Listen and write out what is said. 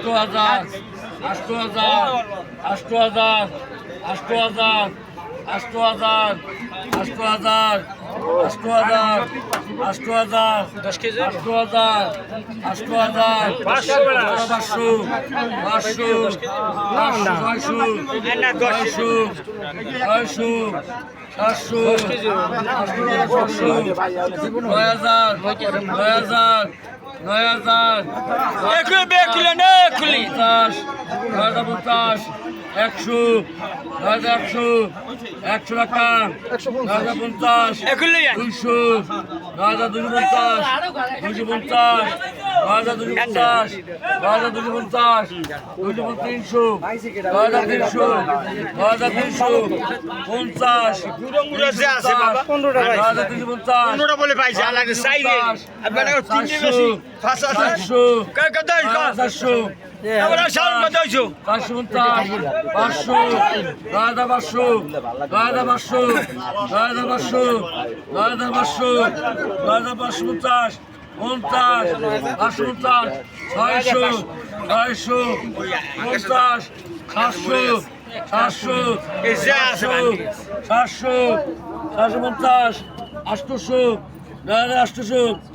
আষ্ট হাজার আষ্ট হাজার আষ্ট হাজার আষ্ট হাজার আষ্ট হাজার আষ্ট হাজার আষ্ট হাজার আষ্ট হাজার দশ কেজি আষ্ট হাজার আষ্ট হাজার পাঁচশো। পাঁচশো পাঁচশো পাঁচশো ছয়শো ছয়শো ছয়শো সাতশো সাতশো নয় হাজার নয় হাজার নয় হাজার পঞ্চাশ নয় হাজার পঞ্চাশ একশো নয় হাজার একশো একশো টাকা নয় হাজার পঞ্চাশ একুলে দুইশো নয় হাজার দুশো পঞ্চাশ দুশো পঞ্চাশ নয় হাজার দুশো পঞ্চাশ নয় হাজার দুশো পঞ্চাশ দুশো তিনশো নয় হাজার তিনশো নয় হাজার তিনশো পঞ্চাশ মুড়ো যে আছে বাবা, পনেরো টাকা নয় হাজার তিনশো পঞ্চাশ বলে পাইছে আলাদা চাই রে আপনারা তিনটে বেশি। পাঁচ হাজার চারশো চারশো আমরা সাউন্ড কত হইছো বাসুন্তা বাসু রাধা বাসু রাধা বাসু রাধা বাসু রাধা বাসু রাধা বাসুন্তাস উনতাস বাসুন্তাস ছয়শো ছয়শো উনতাস সাতশো সাতশো সাতশো সাতশো সাতশো পঞ্চাশ আটশোশো আটশোশো